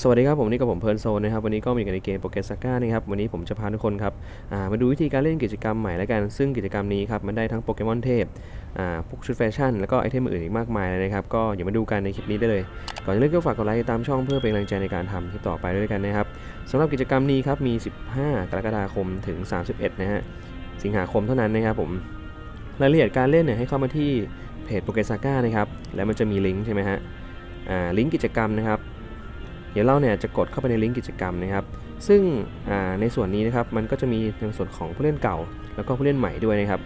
สวัสดีครับผมนี่กับผมเพลิร์นโซนนะครับวันนี้ก็มาอยู่กันในเกมโปเกสก้านะครับวันนี้ผมจะพาทุกคนครับามาดูวิธีการเล่นกิจกรรมใหม่แล้วกัน ซึ่งกิจกรรมนี้ครับมันได้ทั้งโปเกมอนเทพพวกชุดแฟชั่นแล้วก็ไอเทมอื่นอีกมากมายเลยนะครับก็อย่ามาดูกันในคลิปนี้ได้เลย ก่อนจะเริ่มก็ฝากกดไลค์ตามช่องเพื่อเป็นกำลังใจในการทำคลิปต่อไปด้วยกันนะครับสำหรับกิจกรรมนี้ครับมี 15 กรกฎาคมถึง 31 นะฮะสิงหาคมเท่านั้นนะครับผมรายละเอียดการเล่นเนี่ยให้เข้ามาที่เพจโปเกสก้านะครับแล้วมันจะมีลิงก์ใช่ไหมฮะลิงก์กิจกรรมนะครับ เดี๋ยวเราเนี่ยจะกดเข้าไปในลิงก์กิจกรรมนะครับ ซึ่งในส่วนนี้นะครับมันก็จะมีในส่วนของผู้เล่นเก่า แล้วก็ผู้เล่นใหม่ด้วยนะครับ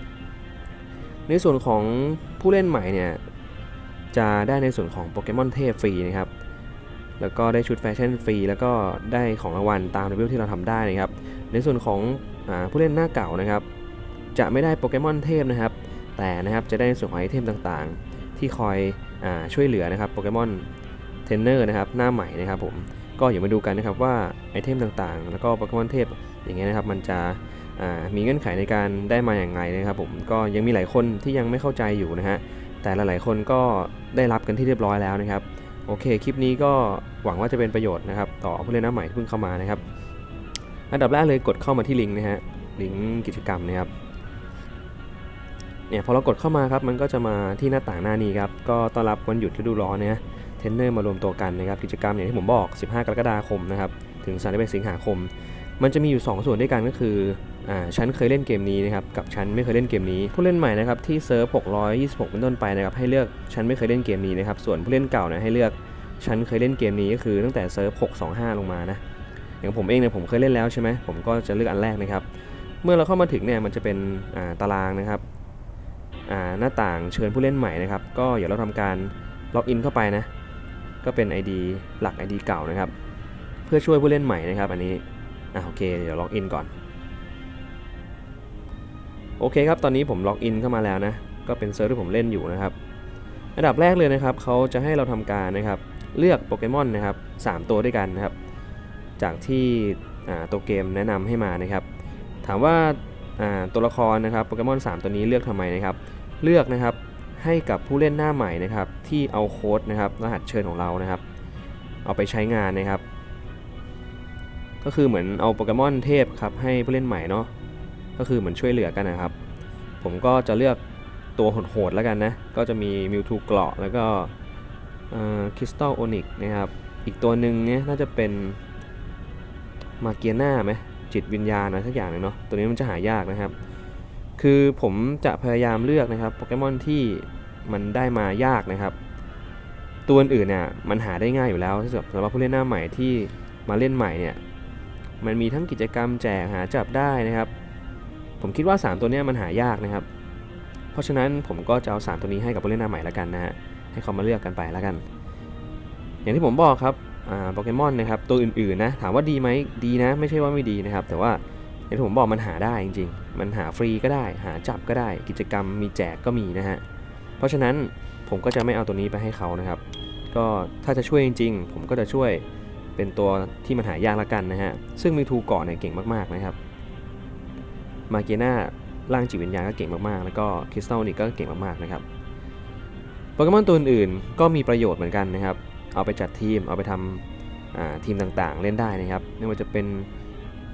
ในส่วนของผู้เล่นใหม่เนี่ยจะได้ในส่วนของโปเกมอนเทพฟรีนะครับ แล้วก็ได้ชุดแฟชั่นฟรีแล้วก็ได้ของรางวัลตามเลเวลที่เราทำได้นะครับ ในส่วนของอผู้เล่นหน้าเก่านะครับ จะไม่ได้โปเกมอนเทพนะครับ แต่นะครับจะได้ในส่วนของไอเทมต่างๆ ที่คอยอช่วยเหลือนะครับโปเกมอน เทรนเนอร์นะครับหน้าใหม่นะครับผมก็อย่ามาดูกันนะครับว่าไอเทมต่างๆ แล้วก็โปเกมอนเทพอย่างเงี้ยนะครับมันจะมีเงื่อนไขในการได้มาอย่างไรนะครับผมก็ยังมีหลายคนที่ยังไม่เข้าใจอยู่นะฮะแต่หลายๆคนก็ได้รับกันที่เรียบร้อยแล้วนะครับโอเคคลิปนี้ก็หวังว่าจะเป็นประโยชน์นะครับต่อผู้เล่นหน้าใหม่ที่เพิ่งเข้ามานะครับอันดับแรกเลยกดเข้ามาที่ลิงก์นะฮะลิงก์กิจกรรมนะครับเนี่ยพอเรากดเข้ามาครับมันก็จะมาที่หน้าต่างหน้านี้ครับก็ต้อนรับวันหยุดฤดูร้อนเนะฮะ เทรนเนอร์มารวมตัวกันนะครับกิจกรรมอย่างที่ผมบอก 15 กรกฎาคมนะครับถึง31สิงหาคม มันจะมีอยู่ 2 ส่วนด้วยกันก็คืออ่าฉันเคยเล่นเกมนี้นะครับกับฉันไม่เคยเล่นเกมนี้ ผู้เล่นใหม่นะครับที่เซิร์ฟ 626 เป็นต้นไปนะครับให้เลือกฉันไม่เคยเล่นเกมนี้นะครับส่วนผู้เล่นเก่านี่ยให้เลือกฉันเคยเล่นเกมนี้ก็คือตั้งแต่เซิร์ฟ 625 ลงมานะอย่างผมเองเนี่ยผมเคยเล่นแล้วใช่ไหมผมก็จะเลือกอันแรกนะครับเมื่อเราเข้ามาถึงเนี่ยมันจะเป็นอ่าตารางนะครับอ่าหน้าต่างเชิญผู้เล่นใหม่นะครับก็เดี๋ยวเราทำการล็อกอินเข้าไปนะ ก็เป็น ID หลัก ID เก่านะครับ เพื่อช่วยผู้เล่นใหม่นะครับ อันนี้อะโอเค เดี๋ยวล็อกอินก่อน โอเคครับ ตอนนี้ผมล็อกอินเข้ามาแล้วนะ ก็เป็นเซิร์ฟที่ผมเล่นอยู่นะครับ อันดับแรกเลยนะครับ เขาจะให้เราทำการนะครับ เลือกโปเกมอนนะครับ 3 ตัวด้วยกันนะครับ จากที่ตัวเกมแนะนำให้มานะครับ ถามว่าตัวละครนะครับ โปเกมอน3 ตัวนี้เลือกทำไมนะครับ เลือกนะครับ ให้กับผู้เล่นหน้าใหม่นะครับที่เอาโค้ดนะครับรหัสเชิญของเรานะครับ เอาไปใช้งานนะครับ ก็คือเหมือนเอาโปเกมอนเทพครับให้ผู้เล่นใหม่เนาะก็คือเหมือนช่วยเหลือกันนะครับ ผมก็จะเลือกตัวโหดๆแล้วกันนะ ก็จะมีมิวทูเกราะแล้วก็คริสตัลโอนิกนะครับ อีกตัวหนึ่งเนี่ยน่าจะเป็นมาเกียนาไหมจิตวิญญาณอะสักอย่างหนึงเนาะตัวนี้มันจะหายากนะครับ คือผมจะพยายามเลือกนะครับโปเกมอนที่มันได้มายากนะครับ ตัวอื่นเนี่ยมันหาได้ง่ายอยู่แล้วสำหรับสำหรับผู้เล่นหน้าใหม่ที่มาเล่นใหม่เนี่ยมันมีทั้งกิจกรรมแจกหาจับได้นะครับ ผมคิดว่า 3 ตัวนี้มันหายากนะครับ เพราะฉะนั้นผมก็จะเอา 3 ตัวนี้ให้กับผู้เล่นหน้าใหม่แล้วกันนะฮะให้เขามาเลือกกันไปแล้วกัน อย่างที่ผมบอกครับโปเกมอนนะครับตัวอื่นๆนะถามว่าดีไหมดีนะ ไม่ใช่ว่าไม่ดีนะครับ แต่ว่า อย่างที่ผมบอกมันหาได้จริงๆ มันหาฟรีก็ได้ หาจับก็ได้ กิจกรรมมีแจกก็มีนะฮะ เพราะฉะนั้นผมก็จะไม่เอาตัวนี้ไปให้เขานะครับ ก็ถ้าจะช่วยจริงๆ ผมก็จะช่วยเป็นตัวที่มันหายากละกันนะฮะ ซึ่งมีทูเกาะเนี่ยเก่งมากๆนะครับ มาเกียนาร่างจิตวิญญาณก็เก่งมากๆ แล้วก็คริสตัลนี่ก็เก่งมากๆนะครับ โปเกมอนตัวอื่นๆก็มีประโยชน์เหมือนกันนะครับ เอาไปจัดทีม เอาไปทำทีมต่างๆ เล่นได้นะครับ ไม่ว่าจะเป็น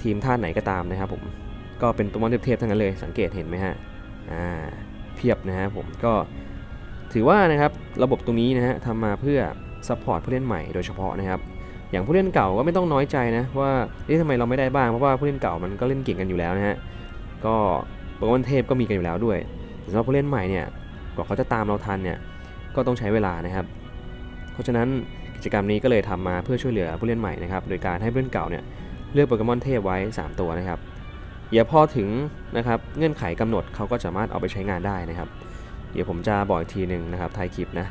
ทีมท่าไหนก็ตามนะครับผมก็เป็นตัวมอนเทพๆทั้งนั้นเลยสังเกตเห็นไหมฮะอ่าเพียบนะฮะผมก็ถือว่านะครับระบบตรงนี้นะฮะทำมาเพื่อซัพพอร์ตผู้เล่นใหม่โดยเฉพาะนะครับอย่างผู้เล่นเก่าก็ไม่ต้องน้อยใจนะว่าเอ๊ะทำไมเราไม่ได้บ้างเพราะว่าผู้เล่นเก่ามันก็เล่นเก่งกันอยู่แล้วนะฮะก็โปเกมอนเทพก็มีกันอยู่แล้วด้วยแต่สำหรับผู้เล่นใหม่เนี่ยกว่าเขาจะตามเราทันเนี่ยก็ต้องใช้เวลานะครับ เพราะฉะนั้นกิจกรรมนี้ก็เลยทำมาเพื่อช่วยเหลือผู้เล่นใหม่นะครับโดยการให้ผู้เล่นเก่าเนี่ย เลือกโปเกมอนเทพไว้ 3 ตัวนะครับเดี๋ยวพอถึงนะครับเงื่อนไขกำหนดเขาก็สามารถเอาไปใช้งานได้นะครับ เดี๋ยวผมจะบอกอีกทีหนึ่งนะครับไทยคลิปนะ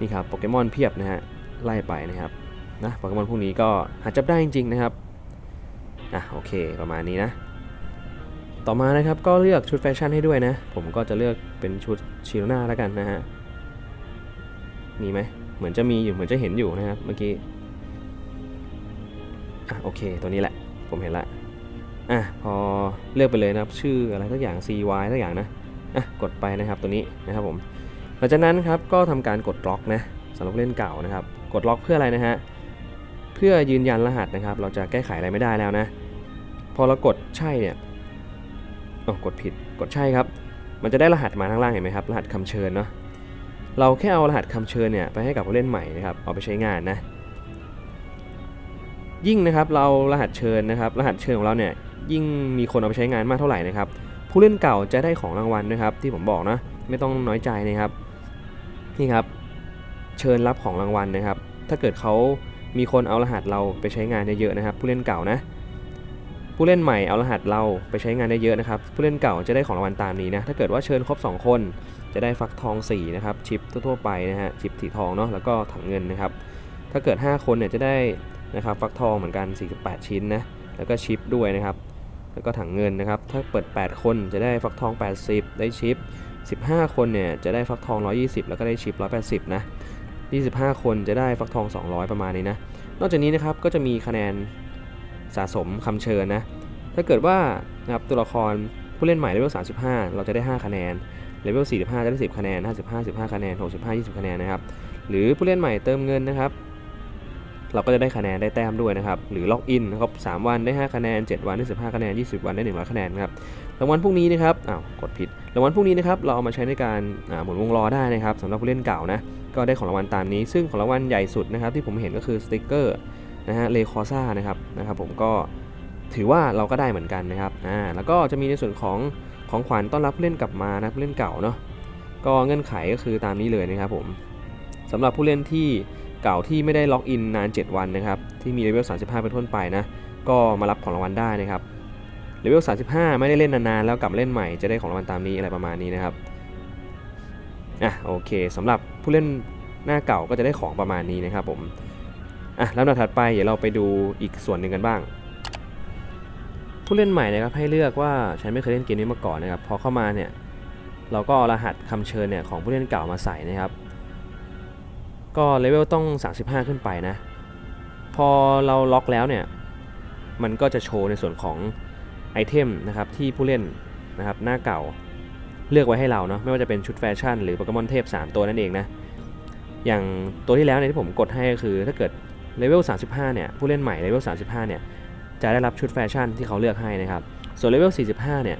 นี่ครับโปเกมอนเพียบนะฮะไล่ไปนะครับนะโปเกมอนพวกนี้ก็หาจับได้จริง ๆนะครับอะโอเคประมาณนี้นะ ต่อมานะครับก็เลือกชุดแฟชั่นให้ด้วยนะ ผมก็จะเลือกเป็นชุดชิโรนาแล้วกันนะฮะมีไหมเหมือนจะมีอยู่เหมือนจะเห็นอยู่นะครับเมื่อกี้ โอเค ตัวนี้แหละ ผมเห็นละอะพอเลือกไปเลยนะครับ ชื่ออะไรสักอย่าง CY สักอย่างนะอะกดไปนะครับตัวนี้นะครับผมหลังจากนั้นครับก็ทำการกดล็อกนะสำหรับเล่นเก่านะครับ กดล็อกเพื่ออะไรนะฮะเพื่อยืนยันรหัสนะครับ เราจะแก้ไขอะไรไม่ได้แล้วนะ พอเรากดใช่เนี่ยอ๋อกดผิดกดใช่ครับ มันจะได้รหัสมาข้างล่างเห็นไหมครับ รหัสคำเชิญเนาะเราแค่เอารหัสคำเชิญเนี่ยไปให้กับผู้เล่นใหม่นะครับเอาไปใช้งานนะ ยิ่งนะครับเรารหัสเชิญนะครับ รหัสเชิญของเราเนี่ยยิ่งมีคนเอาไปใช้งานมากเท่าไหร่นะครับ ผู้เล่นเก่าจะได้ของรางวัลนะครับ ที่ผมบอกนะไม่ต้องน้อยใจนะครับนี่ครับ เชิญรับของรางวัลนะครับ ถ้าเกิดเขามีคนเอารหัสเราไปใช้งานได้เยอะนะครับ ผู้เล่นเก่านะผู้เล่นใหม่เอารหัสเราไปใช้งานได้เยอะนะครับ ผู้เล่นเก่าจะได้ของรางวัลตามนี้นะ ถ้าเกิดว่าเชิญครบ 2 คนจะได้ฟักทอง4นะครับ ชิปทั่วๆไปนะฮะ ชิปสีทองเนาะ แล้วก็ถังเงินนะครับ ถ้าเกิด 5 คนเนี่ยจะได้ นะครับฟักทองเหมือนกัน 48 ชิ้นนะแล้วก็ชิปด้วยนะครับแล้วก็ถังเงินนะครับถ้าเปิด 8 คนจะได้ฟักทอง 80 ได้ชิป 15 คนเนี่ยจะได้ฟักทอง 120 แล้วก็ได้ชิป 180 นะ 25 คนจะได้ฟักทอง 200 ประมาณนี้นะนอกจากนี้นะครับก็จะมีคะแนนสะสมคำเชิญนะถ้าเกิดว่านะครับตัวละครผู้เล่นใหม่เลเวล 35 เราจะได้ 5 คะแนนเลเวล 45 จะได้ 10 คะแนน 55 15 คะแนน 65 20 คะแนนนะครับ หรือผู้เล่นใหม่เติมเงินนะครับ เราก็จะได้คะแนนได้แต้มด้วยนะครับ หรือล็อกอินนะครับ3วันได้ 5 คะแนน 7 วันได้ 15 คะแนน 20 วันได้ 100 คะแนนครับ รางวัลพวกนี้นะครับ อ้าว กดผิด รางวัลพวกนี้นะครับ เราเอามาใช้ในการหมุนวงล้อได้นะครับสำหรับผู้เล่นเก่านะ ก็ได้ของรางวัลตามนี้ ซึ่งของรางวัลใหญ่สุดนะครับที่ผมเห็นก็คือสติกเกอร์นะฮะ เลคอซ่านะครับ นะครับผมก็ถือว่าเราก็ได้เหมือนกันนะครับ อ่า แล้วก็จะมีในส่วนของของขวัญต้อนรับผู้เล่นกลับมานะผู้เล่นเก่าเนาะ ก็เงื่อนไขก็คือตามนี้เลยนะครับผมสำหรับผู้เล่นที่ เก่าที่ไม่ได้ล็อกอินนาน 7 วันนะครับ ที่มีเลเวล 35 เป็นต้นไปนะ ก็มารับของรางวัลได้นะครับ เลเวล 35 ไม่ได้เล่นนานๆ แล้วกลับมาเล่นใหม่จะได้ของรางวัลตามนี้อะไรประมาณนี้นะครับ อะโอเคสำหรับผู้เล่นหน้าเก่าก็จะได้ของประมาณนี้นะครับผมอะแล้วถัดไปเดี๋ยวเราไปดูอีกส่วนหนึ่งกันบ้าง ผู้เล่นใหม่นะครับให้เลือกว่าฉันไม่เคยเล่นเกมนี้มาก่อนนะครับพอเข้ามาเนี่ยเราก็เอารหัสคำเชิญเนี่ยของผู้เล่นเก่ามาใส่นะครับ ก็เลเวลต้อง 35 ขึ้นไปนะ พอเราล็อกแล้วเนี่ย มันก็จะโชว์ในส่วนของไอเทมนะครับที่ผู้เล่นนะครับหน้าเก่าเลือกไว้ให้เราเนาะไม่ว่าจะเป็นชุดแฟชั่นหรือโปเกมอนเทพ 3 ตัวนั่นเองนะอย่างตัวที่แล้วเนี่ยที่ผมกดให้ก็คือถ้าเกิดเลเวล 35 เนี่ยผู้เล่นใหม่เลเวล 35 เนี่ยจะได้รับชุดแฟชั่นที่เขาเลือกให้นะครับส่วนเลเวล 45 เนี่ย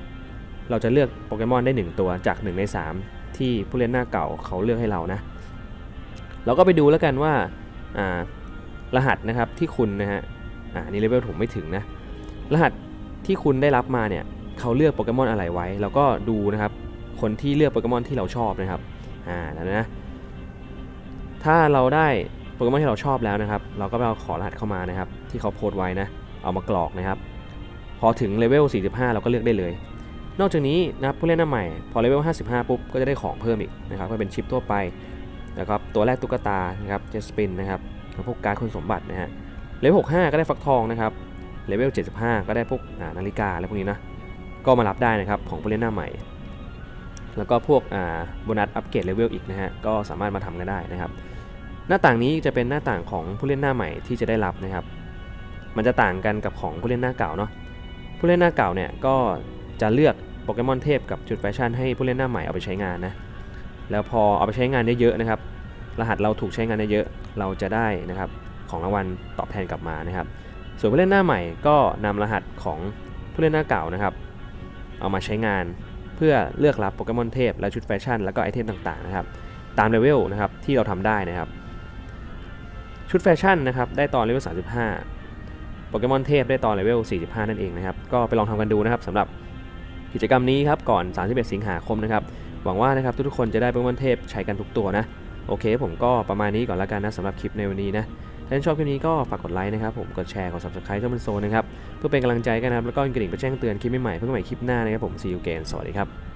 เราจะเลือกโปเกมอนได้ 1 ตัวจาก 1 ใน 3 ที่ผู้เล่นหน้าเก่าเขาเลือกให้เรานะ เราก็ไปดูแล้วกันว่าอ่ารหัสนะครับที่คุณนะฮะอ่านี่เลเวลผมไม่ถึงนะรหัสที่คุณได้รับมาเนี่ยเขาเลือกโปเกมอนอะไรไว้เราก็ดูนะครับคนที่เลือกโปเกมอนที่เราชอบนะครับอ่าแล้วนะถ้าเราได้โปเกมอนที่เราชอบแล้วนะครับ เราก็ไปเอาขอรหัสเข้ามานะครับ ที่เขาโพสต์ไว้นะเอามากรอกนะครับ พอถึงเลเวล 45 เราก็เลือกได้เลย นอกจากนี้นะผู้เล่นหน้าใหม่ พอเลเวล 55 ปุ๊บก็จะได้ของเพิ่มอีกนะครับก็เป็นชิปทั่วไป แล้วก็ตัวแรกตุ๊กตานะครับเจสปินนะครับพวกการ์ดคุณสมบัตินะฮะเลเวล65 ก็ได้ฟักทองนะครับเลเวล75 ก็ได้พวกนาฬิกาอะไรพวกนี้นะก็มารับได้นะครับของผู้เล่นหน้าใหม่ แล้วก็พวกโบนัสอัปเกรดเลเวลอีกนะฮะก็สามารถมาทำกันได้นะครับ หน้าต่างนี้จะเป็นหน้าต่างของผู้เล่นหน้าใหม่ที่จะได้รับนะครับ มันจะต่างกันกับของผู้เล่นหน้าเก่าเนาะผู้เล่นหน้าเก่าเนี่ยก็จะเลือกโปเกมอนเทพกับจุดแฟชั่นให้ผู้เล่นหน้าใหม่เอาไปใช้งานนะ แล้วพอเอาไปใช้งานได้เยอะนะครับ รหัสเราถูกใช้งานได้เยอะเราจะได้นะครับของรางวัลตอบแทนกลับมานะครับ ส่วนผู้เล่นหน้าใหม่ก็นำรหัสของผู้เล่นหน้าเก่านะครับ เอามาใช้งานเพื่อเลือกรับโปเกมอนเทพและชุดแฟชั่นแล้วก็ไอเทมต่างๆนะครับตามเลเวลนะครับที่เราทำได้นะครับ ชุดแฟชั่นนะครับได้ตอนเลเวล 35 โปเกมอนเทพได้ตอนเลเวล 45 นั่นเองนะครับ ก็ไปลองทำกันดูนะครับสำหรับกิจกรรมนี้ครับก่อน 31 สิงหาคมนะครับ หวังว่านะครับทุกๆคนจะได้เป็นวันเทพใช้กันทุกตัวนะโอเค ผมก็ประมาณนี้ก่อนแล้วกันนะสำหรับคลิปในวันนี้นะถ้าชอบคลิปนี้ก็ฝากกดไลค์นะครับผมกดแชร์กด subscribe ช่องมันโซนนะครับเพื่อเป็นกำลังใจกันนะครับแล้วก็กระดิ่งไปแจ้งเตือนคลิปใหม่ๆเพื่อใหม่คลิปหน้านะครับผมซีอูเกนสวัสดีครับ